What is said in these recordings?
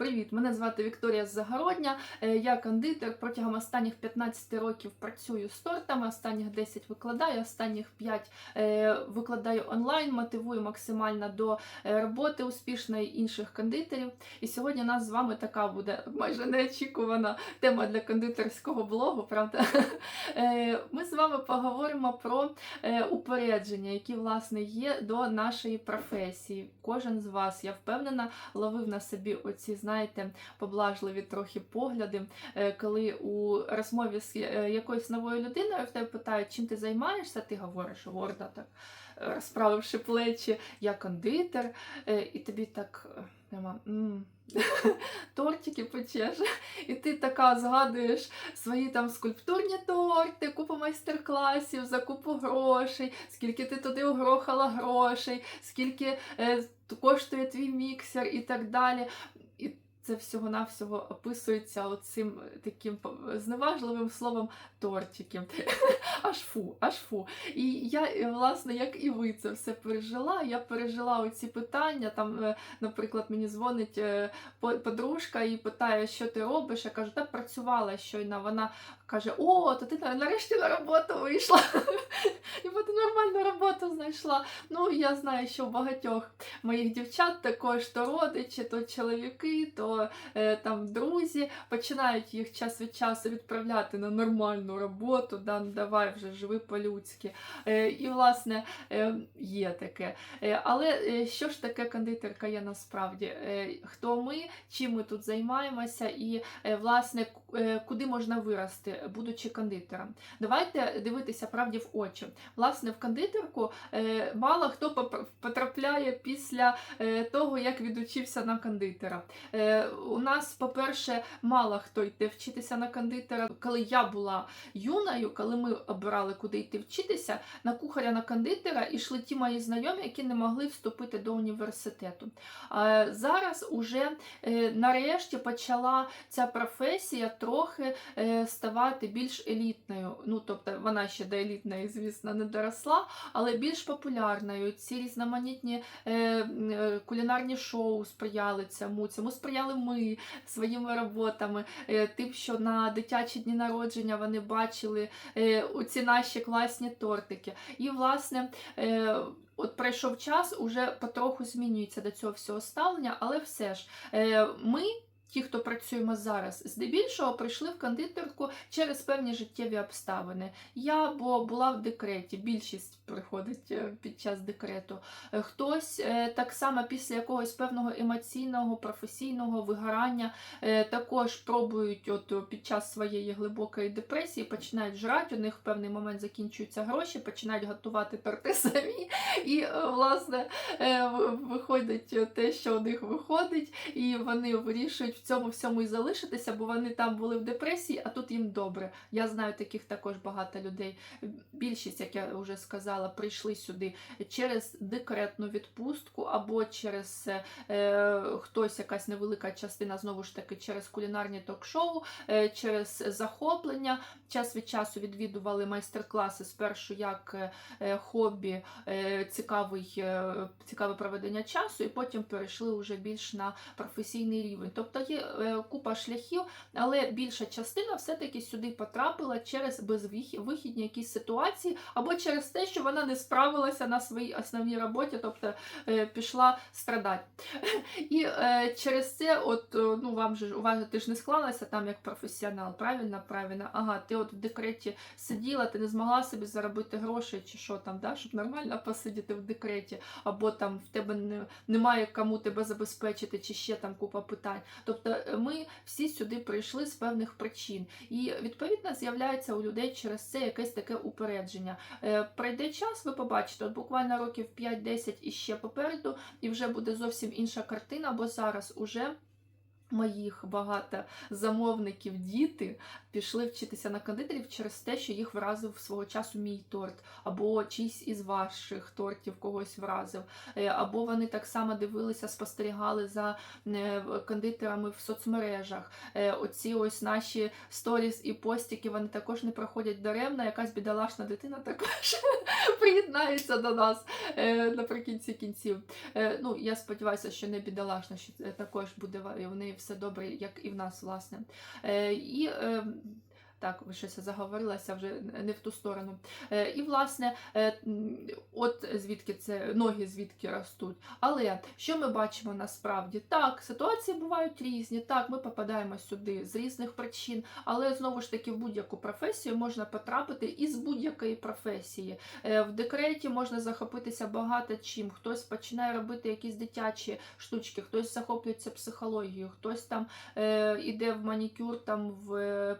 Привіт! Мене звати Вікторія Загородня. Е, Я кондитер. Протягом останніх 15 років працюю з тортами, останніх 10 викладаю, останніх 5 е, викладаю онлайн, мотивую максимально до е, роботи успішної інших кондитерів. І сьогодні у нас з вами така буде майже неочікувана тема для кондитерського блогу, правда? Ми з вами поговоримо про упередження, які власне є до нашої професії. Кожен з вас, я впевнена, ловив на собі оці, знаєте, поблажливі трохи погляди, е, коли у розмові з е, якоюсь новою людиною в тебе питають, чим ти займаєшся, ти говориш гордо так, розправивши плечі, я кондитер, е, і тобі так нема. Тортики печеш, і ти така згадуєш свої там скульптурні торти, купу майстер-класів, за купу грошей, скільки ти туди угрохала грошей, скільки е, коштує твій міксер і так далі. Це всього-навсього описується оцим таким зневажливим словом тортики. Аж фу, аж фу. І я, власне, як і ви це все пережила. Я пережила оці питання. Там, е, наприклад, мені дзвонить е, подружка і питає, що ти робиш. Я кажу, та працювала щойно. Вона каже: О, то ти нарешті на роботу вийшла. І ти нормальну роботу знайшла. Ну, я знаю, що у багатьох моїх дівчат також то родичі, то чоловіки, то е, там друзі починають їх час від часу відправляти на нормальну роботу. Да, ну, давай вже живи по-людськи. Е, і, власне, е, є таке. Е, але що ж таке кондитерка є насправді? Хто ми, чим ми тут займаємося, і, власне, куди можна вирости, будучи кондитером? Давайте дивитися правді в очі. Власне, в кондитерку мало хто потрапляє після того, як відучився на кондитера. У нас, по-перше, мало хто йде вчитися на кондитера. Коли я була юною, коли ми обирали, куди йти вчитися, на кухаря на кондитера йшли ті мої знайомі, які не могли вступити до університету. Зараз уже е, нарешті почала ця професія трохи е, ставати більш елітною. Ну, тобто вона ще до елітної, звісно, не доросла, але більш популярною. Ці різноманітні е, кулінарні шоу сприяли цьому. Цьому сприяли ми своїми роботами. Тим, що на дитячі дні народження вони бачили е, оці наші класні тортики. І, власне, е, От пройшов час, уже потроху змінюється до цього всього ставлення, але все ж е, ми. Ті, хто працюємо зараз, здебільшого прийшли в кондитерку через певні життєві обставини. Я бо була в декреті, більшість приходить е, під час декрету. Е, Хтось е, так само після якогось певного емоційного, професійного вигорання також пробують от під час своєї глибокої депресії, починають жрати, у них в певний момент закінчуються гроші, починають готувати торти самі. І, власне, виходить те, що у них виходить, і вони вирішують в цьому всьому і залишитися, бо вони там були в депресії, а тут їм добре. Я знаю таких також багато людей. Більшість, як я вже сказала, прийшли сюди через декретну відпустку або через е, хтось, якась невелика частина, знову ж таки, через кулінарні ток-шоу, е, через захоплення. Час від часу відвідували майстер-класи спершу як е, хобі, е, цікавий, е, цікаве проведення часу, і потім перейшли вже більш на професійний рівень. Тобто є е, купа шляхів, але більша частина все-таки сюди потрапила через безвихідні якісь ситуації, або через те, що вона не справилася на своїй основній роботі, тобто е, пішла страдати. І е, через це, от, ну вам же ж- у вас ти ж не склалася там як професіонал, правильно? Правильно. Ага, ти от в декреті сиділа, ти не змогла собі заробити гроші чи що там, да, щоб нормально посидіти в декреті, або там в тебе не, немає кому тебе забезпечити, чи ще там купа питань. Тобто е, ми всі сюди прийшли з певних причин. І відповідно з'являється у людей через це якесь таке упередження. Е, Пройде час, ви побачите, от буквально років 5-10 і ще попереду, і вже буде зовсім інша картина, бо зараз уже. Моїх багато замовників діти пішли вчитися на кондитерів через те, що їх вразив свого часу мій торт, або чийсь із ваших тортів когось вразив, Е, або вони так само дивилися, спостерігали за е, кондитерами в соцмережах. Е, Оці ось наші сторіс і постіки вони також не проходять даремно. Якась бідолашна дитина також приєднається до нас наприкінці кінців. Ну, я сподіваюся, що не бідолашна, що також буде в в неї все добре, як і в нас, власне. Е, І е, так, ви щось заговорилася вже не в ту сторону. Е, І, власне, е, от звідки це ноги звідки ростуть. Але що ми бачимо насправді? Так, ситуації бувають різні. Так, ми попадаємо сюди з різних причин, але знову ж таки в будь-яку професію можна потрапити із будь-якої професії. Е, В декреті можна захопитися багато чим. Хтось починає робити якісь дитячі штучки, хтось захоплюється психологією, хтось там іде в манікюр, там в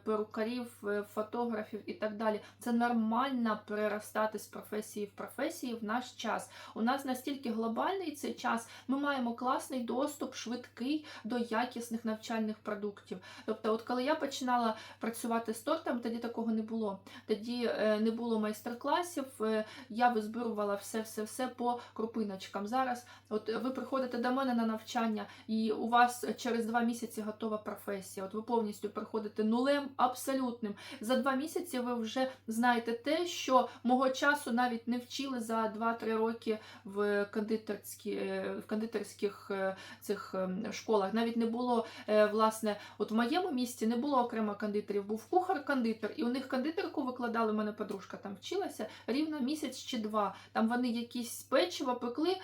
перукарів, фотографів і так далі. Це нормально переростати з професії в професії в наш час. У нас настільки глобальний цей час, ми маємо класний доступ, швидкий до якісних навчальних продуктів. Тобто, от коли я починала працювати з тортом, тоді такого не було. Тоді е, не було майстер-класів. е, Я визбирувала все-все-все по крупиночкам. Зараз, от ви приходите до мене на навчання, і у вас через два місяці готова професія. От ви повністю приходите нулем, абсолютним. За два місяці ви вже знаєте те, що мого часу навіть не вчили за 2-3 роки в кондитерські, е, в кондитерських е, цих ем, школах. Навіть не було е, власне, от в моєму місті не було окремо кондитерів, був кухар-кондитер, і у них кондитерку викладали. У мене подружка там вчилася рівно місяць чи два. Там вони якісь печиво пекли,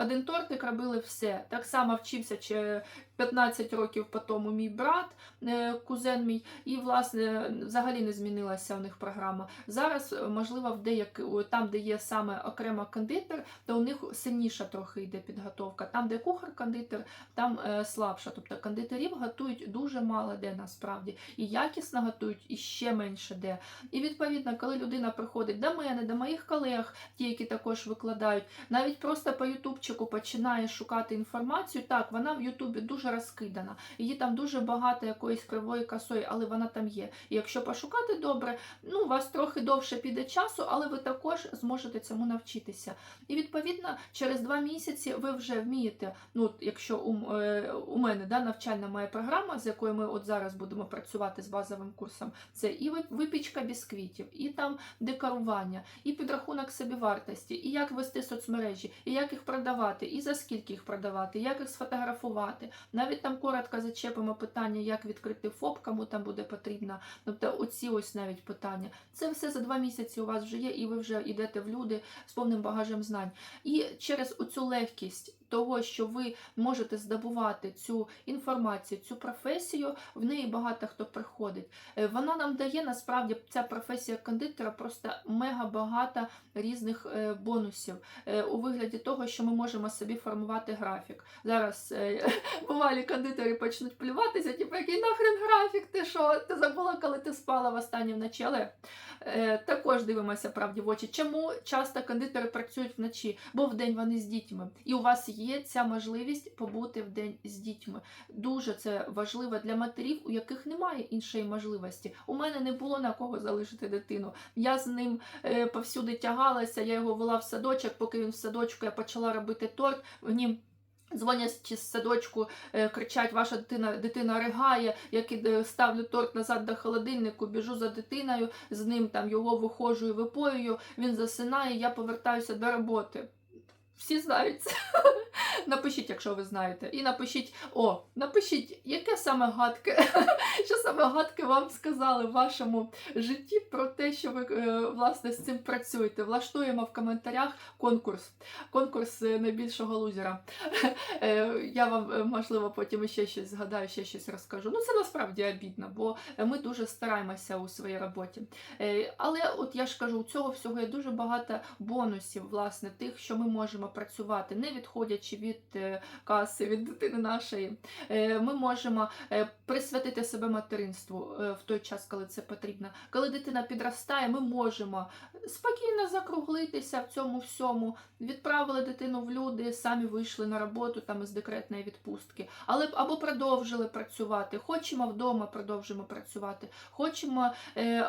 один тортик робили все. Так само вчився чи 15 років по тому мій брат, е, кузен мій, і власне взагалі не змінилася у них програма. Зараз, е, можливо, в деяк... там, де є саме окремо кондитер, то у них сильніша трохи йде підготовка. Там, де кухар-кондитер, там е, слабша. Тобто кондитерів готують дуже мало де насправді. І якісно готують, і ще менше де. І відповідно, коли людина приходить до мене, до моїх колег, ті, які також викладають, навіть просто по Ютубчику починає шукати інформацію. Так, вона в Ютубі дуже розкидана. Її там дуже багато якоїсь кривої косої, але вона там є. І якщо пошукати добре, ну у вас трохи довше піде часу, але ви також зможете цьому навчитися. І відповідно, через два місяці ви вже вмієте. Ну, якщо у, е, у мене да, навчальна моя програма, з якою ми от зараз будемо працювати з базовим курсом, це і ви- випічка бісквітів, і там декорування, і підрахунок собівартості, і як вести соцмережі, і як їх продавати, і за скільки їх продавати, як їх сфотографувати. Навіть там коротко зачепимо питання, як відкрити ФОП, кому там буде потрібно. Тобто, оці ось навіть питання. Це все за два місяці у вас вже є, і ви вже йдете в люди з повним багажем знань. І через оцю легкість. Того, що ви можете здобувати цю інформацію, цю професію, в неї багато хто приходить. Е, Вона нам дає насправді ця професія кондитера просто мега багато різних е, бонусів е, у вигляді того, що ми можемо собі формувати графік. Зараз бувалі кондитери почнуть плюватися, типу, який нахрен графік, ти що? Ти забула, коли ти спала в останнє вночі. Але також дивимося правді в очі. Чому часто кондитери працюють вночі? Бо вдень вони з дітьми. І у вас є ця можливість побути вдень з дітьми. Дуже це важливо для матерів, у яких немає іншої можливості. У мене не було на кого залишити дитину. Я з ним е, повсюди тягалася, я його вела в садочок, поки він в садочку я почала робити торт. Мені Дзвонять з садочку, е, кричать, ваша дитина дитина ригає. Я кид- ставлю торт назад до холодильнику, біжу за дитиною, з ним там його виходжу і випоюю. Він засинає, я повертаюся до роботи. Всі знають. Напишіть, якщо ви знаєте. І напишіть, о, напишіть, яке саме гадке, що саме гадке вам сказали в вашому житті про те, що ви е, власне з цим працюєте. Влаштуємо в коментарях конкурс. Конкурс е, найбільшого лузера. Е, Я вам, можливо, потім ще щось згадаю, ще щось розкажу. Ну, це насправді обідно, бо ми дуже стараємося у своїй роботі. Але от я ж кажу, у цього всього є дуже багато бонусів, власне, тих, що ми можемо можемо працювати, не відходячи від е, каси, від дитини нашої. Е, Ми можемо е, присвятити себе материнству в той час, коли це потрібно. Коли дитина підростає, ми можемо спокійно закруглитися в цьому всьому. Відправили дитину в люди, самі вийшли на роботу там із декретної відпустки, але або продовжили працювати. Хочемо вдома, продовжимо працювати. Хочемо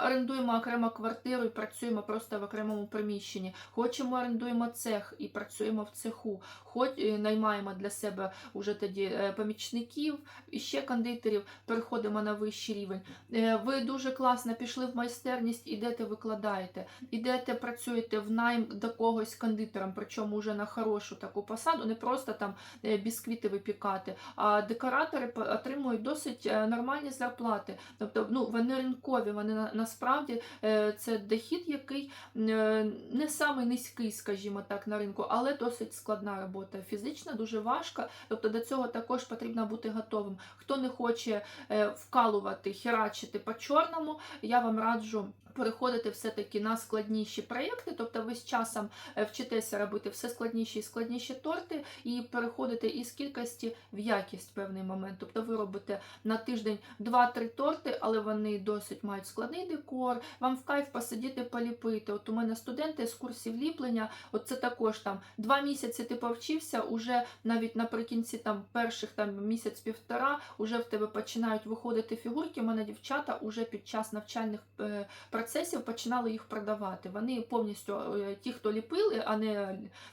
орендуємо окремо квартиру і працюємо просто в окремому приміщенні. Хочемо орендуємо цех і працюємо в цеху. Хоч е, наймаємо для себе уже тоді е, помічників ще кондитерів. Переходимо на вищий рівень. Е, ви дуже класно пішли в майстерність, ідете, викладаєте, ідете, працюєте в найм до когось кондитером, причому вже на хорошу таку посаду, не просто там бісквіти випікати, а декоратори отримують досить нормальні зарплати. Тобто, ну вони ринкові, вони насправді це дохід, який не самий низький, скажімо так, на ринку, але досить складна робота. фізична, дуже важка. Тобто до цього також потрібно бути готовим. Хто не хоче е, вкалувати, херачити по чорному, я вам раджу. Переходити все-таки на складніші проєкти, тобто ви з часом е, вчитеся робити все складніші і складніші торти, і переходити із кількості в якість в певний момент. Тобто ви робите на тиждень 2-3 торти, але вони досить мають складний декор. Вам в кайф посидіти, поліпити. От у мене студенти з курсів ліплення, от це також там два місяці ти повчився, уже навіть наприкінці там перших там місяць-півтора, уже в тебе починають виходити фігурки. У мене дівчата уже під час навчальних е, процесів починали їх продавати. Вони повністю е, ті, хто ліпили, а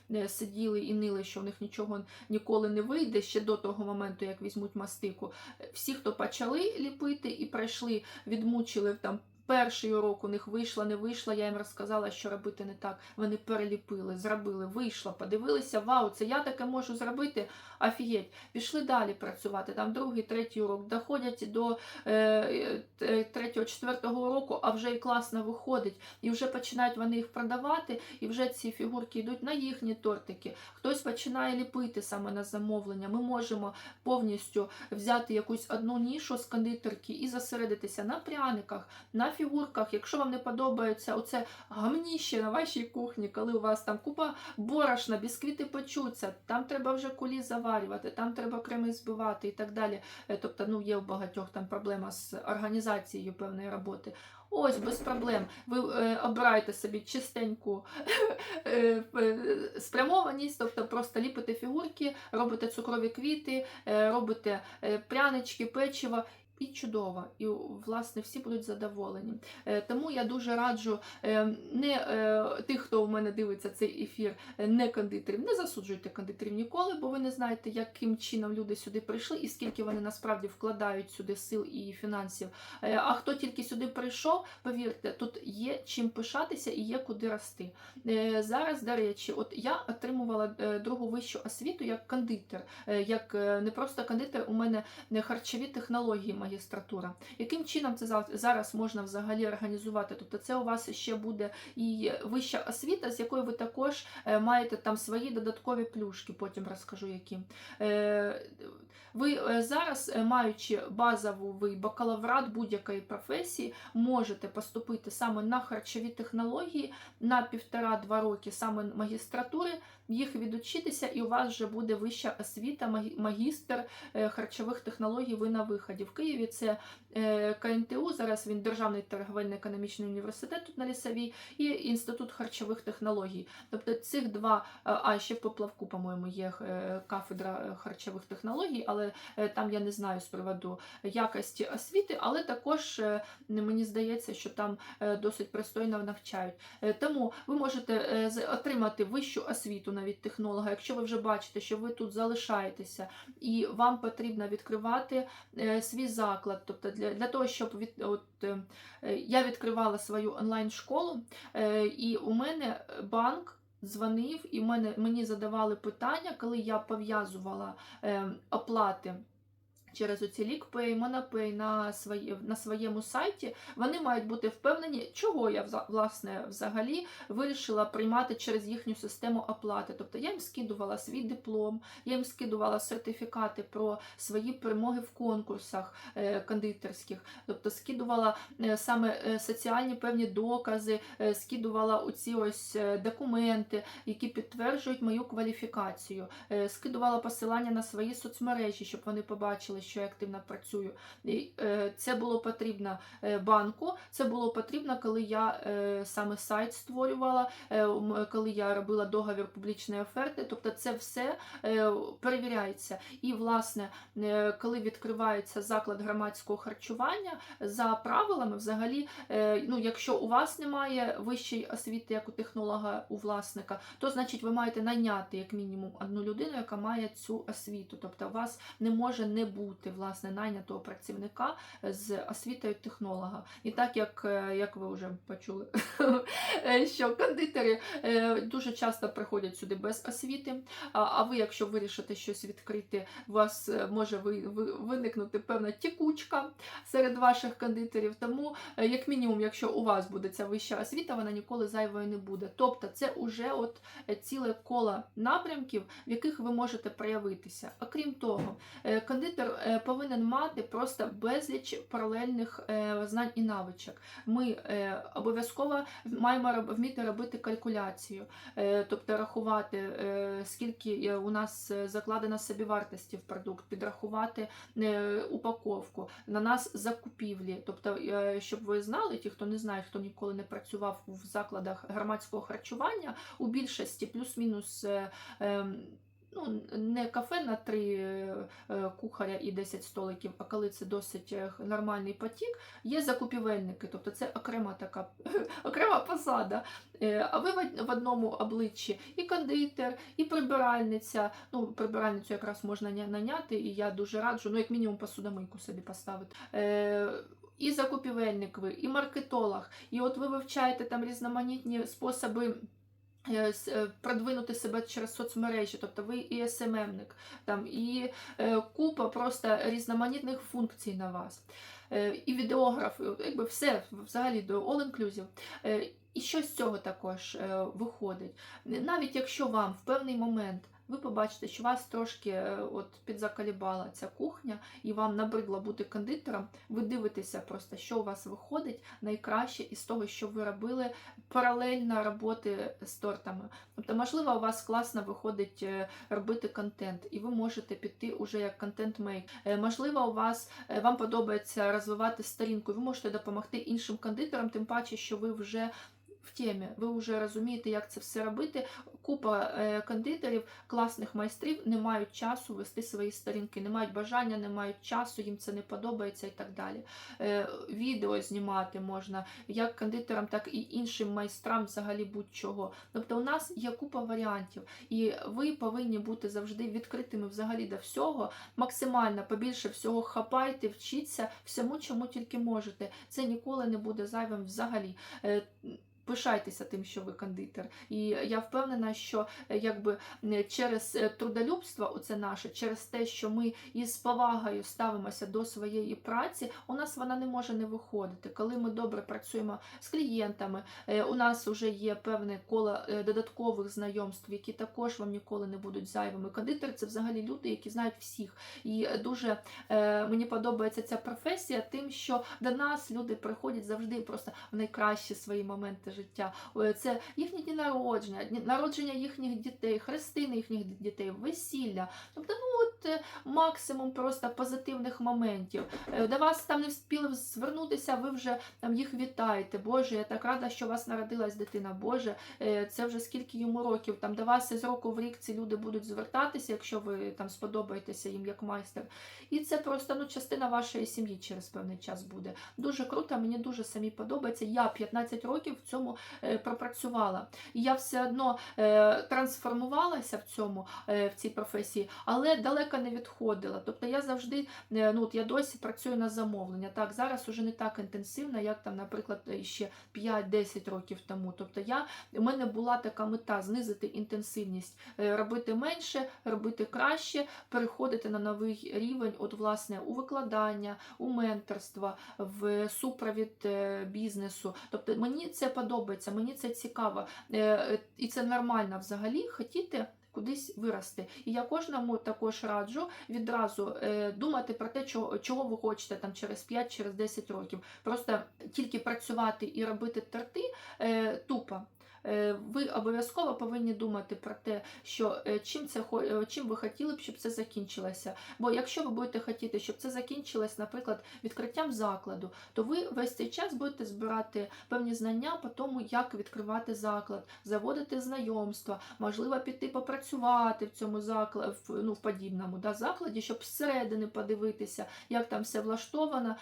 не сиділи і нили, що в них нічого ніколи не вийде ще до того моменту, як візьмуть мастику. Всі, хто почали ліпити і пройшли, відмучили там. Перший урок у них вийшла, не вийшла. Я їм розказала, що робити не так. Вони переліпили, зробили, вийшло, подивилися. Вау, це я таке можу зробити. Офігеть, пішли далі працювати. Там другий, третій урок доходять до е, е, третього, четвертого уроку, а вже і класно виходить. І вже починають вони їх продавати, і вже ці фігурки йдуть на їхні тортики. Хтось починає ліпити саме на замовлення. Ми можемо повністю взяти якусь одну нішу з кондитерки і зосередитися на пряниках, на фігурках. Якщо вам не подобається оце гамніще на вашій кухні, коли у вас там купа борошна, бісквіти печуться, там треба вже кулі заварювати, там треба креми збивати і так далі. Е, Тобто, ну є у багатьох там проблема з організацією певної роботи. Ось без проблем. Ви е, обираєте собі чистеньку е, е, спрямованість, тобто просто ліпите фігурки, робите цукрові квіти, е, робите е, прянички, печиво. І чудово, і власне всі будуть задоволені. Е, Тому я дуже раджу е, не е, тих, хто в мене дивиться цей ефір, не кондитерів, не засуджуйте кондитерів ніколи, бо ви не знаєте, яким чином люди сюди прийшли і скільки вони насправді вкладають сюди сил і фінансів. А хто тільки сюди прийшов, повірте, тут є чим пишатися і є куди рости. Зараз, до речі, от я отримувала другу вищу освіту як кондитер, як не просто кондитер, у мене харчові технології магістратура. Яким чином це зараз можна взагалі організувати? Тобто це у вас ще буде і вища освіта, з якою ви також е, маєте там свої додаткові плюшки, потім розкажу які. Е, Ви е, зараз, маючи базовий бакалаврат будь-якої професії, можете поступити саме на харчові технології на півтора-два роки саме магістратури, їх відучитися, і у вас вже буде вища освіта, магістр харчових технологій. Ви на виході. В Києві це е, КНТУ, зараз він Державний торговельно-економічний університет тут на лісовій, і Інститут харчових технологій. Тобто цих два, е, а ще в Поплавку, по-моєму, є е, кафедра харчових технологій, але там я не знаю з приводу якості освіти, але також мені здається, що там досить пристойно навчають. Тому ви можете отримати вищу освіту навіть технолога, якщо ви вже бачите, що ви тут залишаєтеся, і вам потрібно відкривати свій заклад. Тобто для, для того, щоб від, от, е, е, я відкривала свою онлайн-школу, е, і у мене банк. Дзвонив і мене, мені задавали питання, коли я пов'язувала е, оплати через оці лікпей, монопей на, свої, на своєму сайті, вони мають бути впевнені, чого я власне взагалі вирішила приймати через їхню систему оплати. Тобто я їм скидувала свій диплом, я їм скидувала сертифікати про свої перемоги в конкурсах е, кондитерських, тобто скидувала е, саме е, соціальні певні докази, скидувала оці ось документи, які підтверджують мою кваліфікацію, скидувала посилання на свої соцмережі, щоб вони побачили, що я активно працюю. Е, Це було потрібно е, банку, це було потрібно, коли я е, саме сайт створювала, коли я робила договір публічної оферти. Тобто це все перевіряється. І, власне, коли відкривається заклад громадського харчування, за правилами, взагалі, ну, якщо у вас немає вищої освіти, як у технолога, у власника, то значить ви маєте найняти як мінімум одну людину, яка має цю освіту. Тобто у вас не може не бути власне найнятого працівника з освітою технолога. І так як, е, як ви вже почули, е, що кондитери е, дуже часто приходять сюди без освіти. А ви, якщо вирішите щось відкрити, у вас е, може ви, ви, виникнути певна тікучка серед ваших кондитерів. Тому, е, як мінімум, якщо у вас буде ця вища освіта, вона ніколи зайвою не буде. Тобто, це уже от е, ціле коло напрямків, в яких ви можете проявитися. Окрім того, е, кондитер е, повинен мати просто безліч паралельних е, знань і навичок. Ми е, обов'язково маємо вміти робити калькуляцію, е, тобто рахувати, е, скільки е, у нас е, закладена собівартості в продукт, підрахувати е, упаковку, на нас закупівлі. Тобто, е, щоб ви знали, ті, хто не знає, хто ніколи не працював в закладах громадського харчування, у більшості плюс-мінус. Ну, не кафе на три е, кухаря і 10 столиків, а коли це досить е, нормальний потік, є закупівельники, тобто це окрема така окрема посада. Е, А ви в одному обличчі і кондитер, і прибиральниця. Ну, прибиральницю якраз можна наняти, і я дуже раджу, ну, як мінімум посудомийку собі поставити. І закупівельник ви, і маркетолог. І от ви вивчаєте там різноманітні способи. Е, е, Продвинути себе через соцмережі, тобто ви і СММник, там і е, купа просто різноманітних функцій на вас. І відеограф, якби все взагалі до all inclusive. Е, І що з цього також виходить? Навіть якщо вам в певний момент ви побачите, що вас трошки е, от підзакалібала ця кухня, і вам набридло бути кондитером, ви дивитеся просто, що у вас виходить найкраще із того, що ви робили паралельно роботи з тортами. Тобто, можливо, у вас класно виходить е, робити контент, і ви можете піти уже як контент-мейк. Е, Можливо, у вас вам подобається розвивати сторінку, ви можете допомогти іншим кондитерам, тим паче, що ви вже в темі, ви вже розумієте, як це все робити. Купа е, кондитерів, класних майстрів не мають часу вести свої сторінки, не мають бажання, не мають часу, їм це не подобається і так далі. Е, Відео знімати можна як кондитерам, так і іншим майстрам, взагалі будь-чого. Тобто, у нас є купа варіантів, і ви повинні бути завжди відкритими взагалі до всього, максимально побільше всього хапайте, вчіться всьому, чому тільки можете. Це ніколи не буде зайвим взагалі. Пишайтеся тим, що ви кондитер. І я впевнена, що е, якби е, через е, трудолюбство, оце наше, через те, що ми із повагою ставимося до своєї праці, у нас вона не може не виходити. Коли ми добре працюємо з клієнтами, у нас вже є певне коло додаткових знайомств, які також вам ніколи не будуть зайвими. Кондитер це взагалі люди, які знають всіх. І дуже мені подобається ця професія, тим, що до нас люди приходять завжди просто в найкращі свої моменти життя. Це їхні дні народження, народження їхніх дітей, хрестини їхніх дітей, весілля. Тобто, ну от е, максимум просто позитивних моментів. Е, До вас там не встигли звернутися, ви вже там їх вітаєте. Боже, я так рада, що у вас народилась дитина. Боже, е, це вже скільки йому років. Там до вас із року в рік ці люди будуть звертатися, якщо ви там сподобаєтеся їм як майстер. І це просто ну, частина вашої сім'ї через певний час буде. Дуже круто, мені дуже самі подобається. Я 15 років в цьому цьому е, пропрацювала. Я все одно е, трансформувалася в цьому е, в цій професії, але далеко не відходила. Тобто я завжди ну от я досі працюю на замовлення. Так, зараз уже не так інтенсивно, як там, наприклад, ще 5-10 років тому. Тобто я у мене була така мета знизити інтенсивність, робити менше, робити краще, переходити на новий рівень, от власне у викладання, у менторства, в супровід бізнесу. Тобто мені це подобається, мені це цікаво, Е, е, і це нормально взагалі хотіти. Кудись вирости. І я кожному також раджу відразу е, думати про те, чого, чого ви хочете там через 5 через 10 років. Просто тільки працювати і робити торти е, тупо. Е, Ви обов'язково повинні думати про те, що е, чим це е, чим ви хотіли б, щоб це закінчилося. Бо якщо ви будете хотіти, щоб це закінчилось, наприклад, відкриттям закладу, то ви весь цей час будете збирати певні знання по тому, як відкривати заклад, заводити знайомства, можливо, піти попрацювати в цьому закладі, ну, в подібному да, закладі, щоб зсередини подивитися, як там все влаштовано,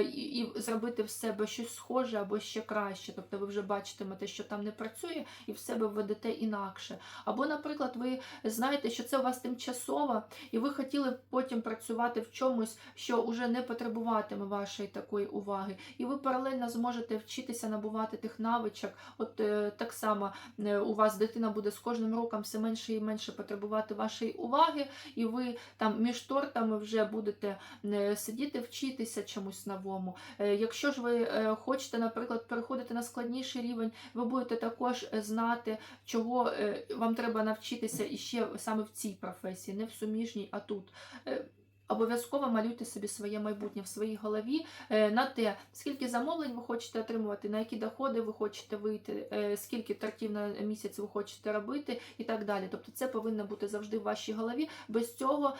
і зробити в себе щось схоже або ще краще. Тобто ви вже бачитимете, що там не працює, і в себе введете інакше. Або, наприклад, ви знаєте, що це у вас тимчасово, і ви хотіли потім працювати в чомусь, що вже не потребуватиме вашої такої уваги. І ви паралельно зможете вчитися набувати тих навичок. От е, так само е, у вас дитина буде з кожним роком все менше і менше потребувати вашої уваги, і ви там між тортами вже будете е, сидіти, вчитися чомусь новому. Якщо ж ви хочете, наприклад, переходити на складніший рівень, ви будете також е, знати, чого е, вам треба навчитися і ще саме в цій професії, не в суміжній, а тут. Е, Обов'язково малюйте собі своє майбутнє в своїй голові на те, скільки замовлень ви хочете отримувати, на які доходи ви хочете вийти, скільки тортів на місяць ви хочете робити і так далі. Тобто це повинно бути завжди в вашій голові. Без цього,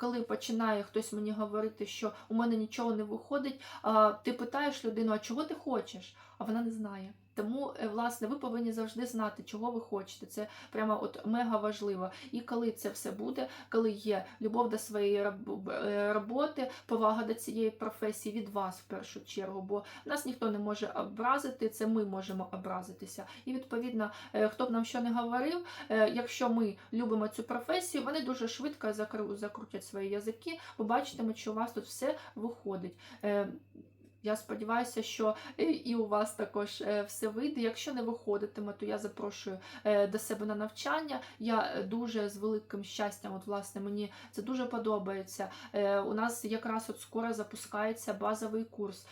коли починає хтось мені говорити, що у мене нічого не виходить, ти питаєш людину, а чого ти хочеш? А вона не знає. Тому, е, власне, ви повинні завжди знати, чого ви хочете. Це прямо от мега важливо. І коли це все буде, коли є любов до своєї е, роботи, повага до цієї професії від вас в першу чергу, бо нас ніхто не може образити, це ми можемо образитися. І відповідно, е, хто б нам що не говорив, якщо ми любимо цю професію, вони дуже швидко закру- закрутять свої язики, бо бачитимуть, що у вас тут все виходить. Я сподіваюся, що е, і у вас також е, все вийде. Якщо не виходитиме, то я запрошую е, до себе на навчання. Я дуже з великим щастям, от власне, мені це дуже подобається. У нас якраз от скоро запускається базовий курс.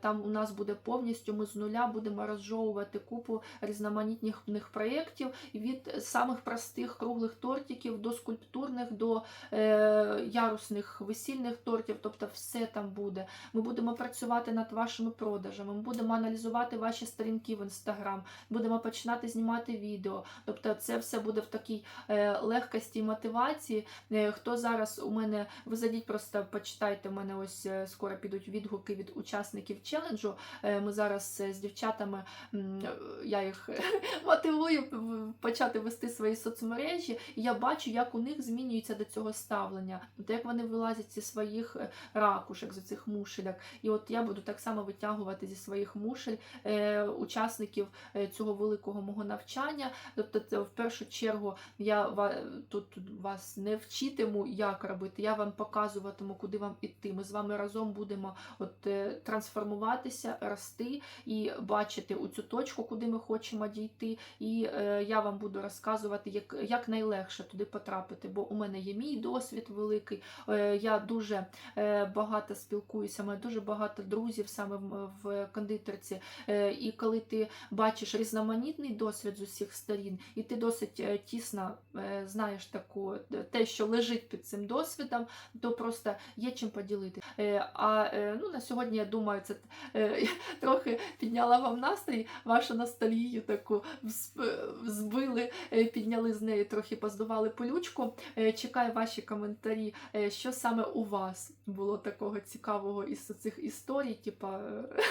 Там у нас буде повністю, ми з нуля будемо розжовувати купу різноманітних проєктів від самих простих круглих тортиків до скульптурних, до ярусних весільних тортів. Тобто все там буде. Ми будемо працювати над вашими продажами, ми будемо аналізувати ваші сторінки в інстаграм, будемо починати знімати відео. Тобто, це все буде в такій е, легкості і мотивації. Е, хто зараз у мене, ви зайдіть, просто почитайте. У мене ось е, скоро підуть відгуки від учасників челенджу. Ми зараз з дівчатами я їх мотивую почати вести свої соцмережі, і я бачу, як у них змінюється до цього ставлення, як вони вилазять зі своїх ракушек, зі цих мушеляк. І от я буду так само витягувати зі своїх мушель е, учасників е, цього великого мого навчання. Тобто, це в першу чергу я ва- тут вас не вчитиму, як робити. Я вам показуватиму, куди вам іти. Ми з вами разом будемо от е, трансформуватися, рости і бачити у цю точку, куди ми хочемо дійти. І е, я вам буду розказувати, як, як найлегше туди потрапити. Бо у мене є мій досвід великий. Е, я дуже е, багато спілкуюся, маю дуже багато друзів саме в, кондитерці. Е, і коли ти бачиш різноманітний досвід з усіх сторін, і ти досить е, тісно е, знаєш таку те, що лежить під цим досвідом, то просто є чим поділити. А ну, на сьогодні я думаю, це трохи підняла вам настрій, вашу ностальгію таку збили, підняли з неї, трохи поздували полючку. Чекаю ваші коментарі, що саме у вас було такого цікавого із цих історій, типа,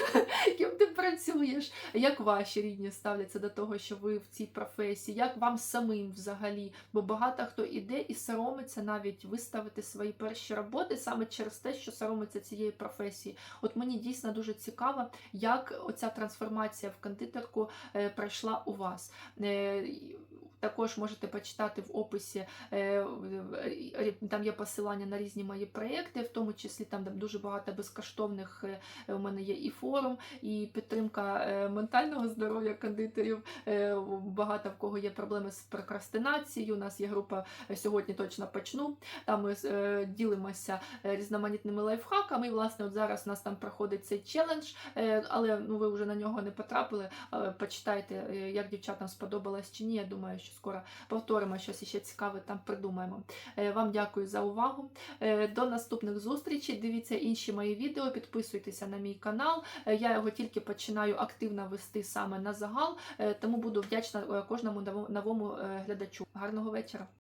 ким ти працюєш, як ваші рідні ставляться до того, що ви в цій професії, як вам самим взагалі? Бо багато хто іде і соромиться навіть виставити свої перші роботи саме через те, що соромиться цієї професії. От мені дійсно дуже цікаво, як оця трансформація в кондитерку е, пройшла у вас. Також можете почитати в описі, е, е, там є посилання на різні мої проєкти, в тому числі там дуже багато безкоштовних. е, У мене є і форум, і підтримка ментального здоров'я кондитерів. Багато в кого є проблеми з прокрастинацією. У нас є група сьогодні точно почну. Там ми ділимося різноманітними лайфхаками. І, власне, от зараз у нас там проходить цей челендж, але ну ви вже на нього не потрапили. Почитайте, як дівчатам сподобалось чи ні. Я думаю, що скоро повторимо щось ще цікаве там придумаємо. Е, Вам дякую за увагу. Е, До наступних зустрічей. Дивіться інші мої відео, підписуйтеся на мій канал. Е, Я його тільки починаю активно вести саме на загал, тому буду вдячна кожному новому- глядачу. Гарного вечора!